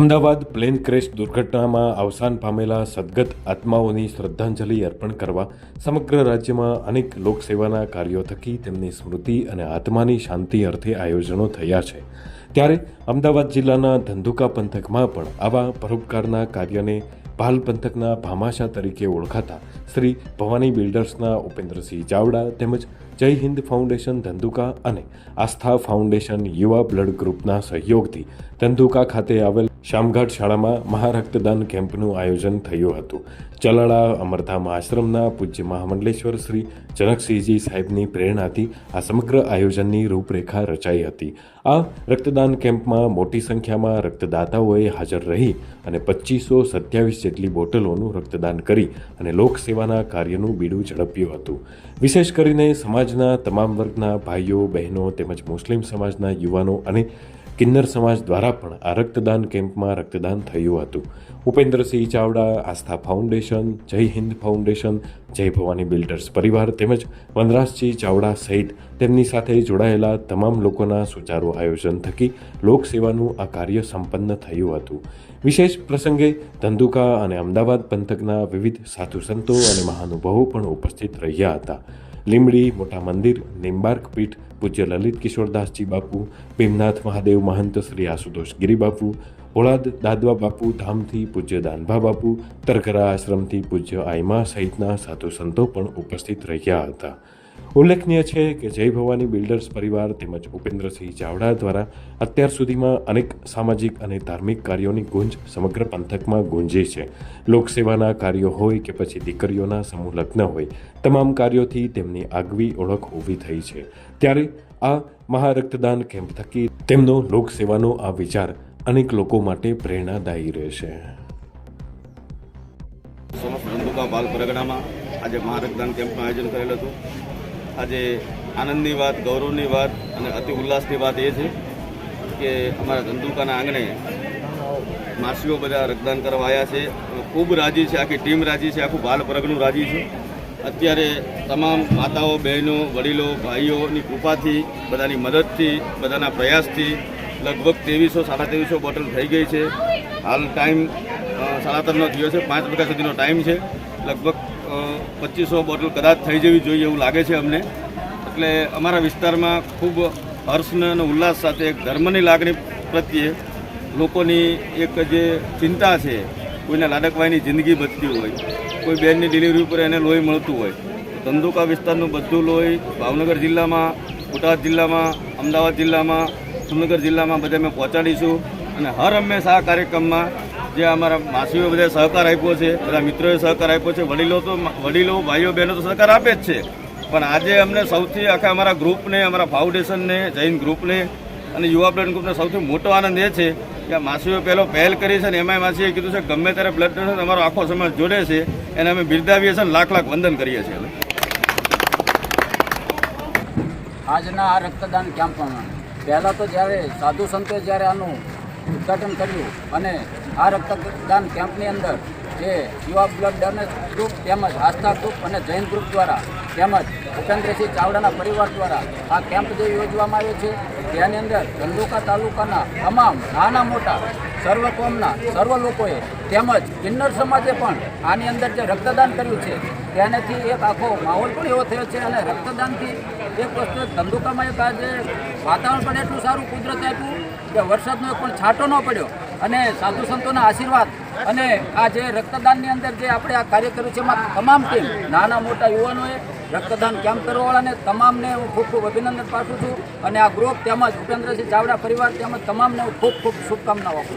Ahmedabad plane crash દુર્ઘટનામાં અવસાન પામેલા સદગત આત્માઓની શ્રદ્ધાંજલિ અર્પણ કરવા સમગ્ર રાજ્યમાં અનેક લોકસેવાના કાર્યો થકી તેમની સ્મૃતિ અને આત્માની શાંતિ અર્થે આયોજનો થયા છે. ત્યારે અમદાવાદ જિલ્લાના ધંધુકા પંથકમાં પણ આવા પરોપકારના કાર્યને ભાલ પંથકના ભામાશા તરીકે ઓળખાતા શ્રી ભવાની બિલ્ડર્સના ઉપેન્દ્રસિંહ ચાવડા તેમજ જય હિન્દ ફાઉન્ડેશન ધંધુકા અને આસ્થા ફાઉન્ડેશન યુવા બ્લડ ગ્રુપના સહયોગથી ધંધુકા ખાતે આવેલ શામઘાટ શાળામાં મહારક્તદાન કેમ્પનું આયોજન થયું હતું. ચલાળા અમરધામ આશ્રમના પૂજ્ય મહામંડલેશ્વર શ્રી જનકસિંહજી સાહેબની પ્રેરણાથી આ સમગ્ર આયોજનની રૂપરેખા રચાઈ હતી. આ રક્તદાન કેમ્પમાં મોટી સંખ્યામાં રક્તદાતાઓએ હાજર રહી અને પચીસો સત્યાવીસ જેટલી બોટલોનું રક્તદાન કરી અને લોકસેવાના કાર્યનું બીડું ઝડપ્યું હતું. વિશેષ કરીને સમાજના તમામ વર્ગના ભાઈઓ, બહેનો તેમજ મુસ્લિમ સમાજના યુવાનો અને કિન્નર સમાજ દ્વારા પણ આ રક્તદાન કેમ્પમાં રક્તદાન થયું હતું. ઉપેન્દ્રસિંહ ચાવડા, આસ્થા ફાઉન્ડેશન, જય હિન્દ ફાઉન્ડેશન, જય ભવાની બિલ્ડર્સ પરિવાર તેમજ વનરાજસિંહ ચાવડા સહિત તેમની સાથે જોડાયેલા તમામ લોકોના સુચારુ આયોજન થકી લોકસેવાનું આ કાર્ય સંપન્ન થયું હતું. વિશેષ પ્રસંગે ધંધુકા અને અમદાવાદ પંથકના વિવિધ સાધુ સંતો અને મહાનુભાવો પણ ઉપસ્થિત રહ્યા હતા. લીંબડી, મોટા મંદિર નિમ્બાર્ક પીઠ, પૂજ્ય લલિત કિશોરદાસજી બાપુ, ભીમનાથ મહાદેવ મહંત શ્રી આશુતોષ ગિરી બાપુ, ભોળાદ દાદવા બાપુ, ધામથી પૂજ્ય દાનભા બાપુ તરકરા આશ્રમથી પૂજ્ય આયમા સહિતના સાધુ સંતો પણ ઉપસ્થિત રહ્યા હતા. ઉલ્લેખનીય છે કે જય ભવાની બિલ્ડર્સ પરિવાર તેમજ ઉપેન્દ્રસિંહ ચાવડા દ્વારા અત્યાર સુધીમાં અનેક સામાજિક અને ધાર્મિક કાર્યોની ગુંજ સમગ્ર પંથકમાં ગુંજી છે. લોકસેવાના કાર્યો હોય કે પછી દીકરીઓના સમૂહ લગ્ન હોય, તમામ કાર્યોથી તેમની આગવી ઓળખ ઊભી થઈ છે. ત્યારે આ મહારક્તદાન કેમ્પ થકી તેમનો લોકસેવાનો આ વિચાર અનેક લોકો માટે પ્રેરણાદાયી રહેશે. સમસ્ત ધંધુકા બાલ પરગણામાં આજે મહારક્તદાન કેમ્પનું આયોજન કરેલ હતું. આજે આનંદની વાત, ગૌરવની વાત અને અતિ ઉલ્લાસની વાત એ છે કે અમારા ધંધુકાના આંગણે માસીઓ બધા રક્તદાન કરવા આવ્યા છે. ખૂબ રાજી છે, આખી ટીમ રાજી છે, આખું બાલ પરગણું રાજી છે. અત્યારે તમામ માતાઓ, બહેનો, વડીલો, ભાઈઓની કૃપાથી, બધાની મદદથી, બધાના પ્રયાસથી લગભગ ત્રેવીસો, સાડા ત્રેવીસો બોટલ થઈ ગઈ છે. હાલ ટાઈમ સાડા ત્રણનો થયો છે. પાંચ વાગ્યા સુધીનો ટાઈમ છે. લગભગ પચીસો બોટલ કદાચ થઈ જવી જોઈએ એવું લાગે છે અમને. એટલે અમારા વિસ્તારમાં ખૂબ હર્ષને અને ઉલ્લાસ સાથે ધર્મની લાગણી પ્રત્યે લોકોની એક જે ચિંતા છે, કોઈને લાડકવાઈની જિંદગી બચતી હોય, કોઈ બેનની ડિલિવરી ઉપર એને લોહી મળતું હોય, ધંધુકા વિસ્તારનું બધું લોહી ભાવનગર જિલ્લામાં, બોટાદ જિલ્લામાં, અમદાવાદ જિલ્લામાં સુરનગર જિલ્લામાં બધે અમે પહોંચાડીશું. અને હર હંમેશા આ કાર્યક્રમમાં જે અમારા માસીઓ બધા સહકાર આપ્યો છે, બધા મિત્રોએ સહકાર આપ્યો છે, વડીલો તો વડીલો, ભાઈઓ, બહેનો તો સહકાર આપે જ છે. પણ આજે અમને સૌથી આખા અમારા ગ્રુપને, અમારા ફાઉન્ડેશનને, જૈન ગ્રુપને અને યુવા બ્લડ ગ્રુપને સૌથી મોટો આનંદ એ છે કે માસીઓ પહેલો પહેલ કરી છે ને એમાંય માસીએ કીધું છે, ગમે ત્યારે બ્લડ ડોનેશન અમારો આખો સમાજ જોડે છે, એને અમે બિરદાવીએ છીએ લાખ લાખ વંદન કરીએ છીએ. આજના આ રક્તદાન કેમ્પમાં પહેલાં તો જ્યારે સાધુ સંતોએ જ્યારે આનું ઉદ્ઘાટન કર્યું અને આ રક્તદાન કેમ્પની અંદર જે યુવા બ્લડ ડોનેટ ગ્રુપ તેમજ આસ્થા ગ્રુપ અને જૈન ગ્રુપ દ્વારા તેમજ ભૂપેન્દ્રસિંહ ચાવડાના પરિવાર દ્વારા આ કેમ્પ જે યોજવામાં આવ્યો છે તેની અંદર ધંધુકા તાલુકાના તમામ નાના મોટા સર્વ કોમના સર્વ લોકોએ તેમજ કિન્નર સમાજે પણ આની અંદર જે રક્તદાન કર્યું છે તેનાથી એક આખો માહોલ પણ એવો થયો છે અને રક્તદાનથી એક વસ્તુ ધંધુકામાં એક આજે વાતાવરણ પણ એટલું સારું કુદરત આપ્યું કે વરસાદનો પણ છાંટો ન પડ્યો. અને સાધુ સંતોના આશીર્વાદ અને આ જે રક્તદાનની અંદર જે આપણે આ કાર્ય કર્યું છે એમાં તમામ ટીમ, નાના મોટા યુવાનોએ રક્તદાન કેમ્પ કરવાવાળાને તમામને હું ખૂબ ખૂબ અભિનંદન પાઠવું છું અને આ ગ્રુપ તેમજ ભૂપેન્દ્રસિંહ ચાવડા પરિવાર તેમજ તમામને હું ખૂબ ખૂબ શુભકામનાઓ આપું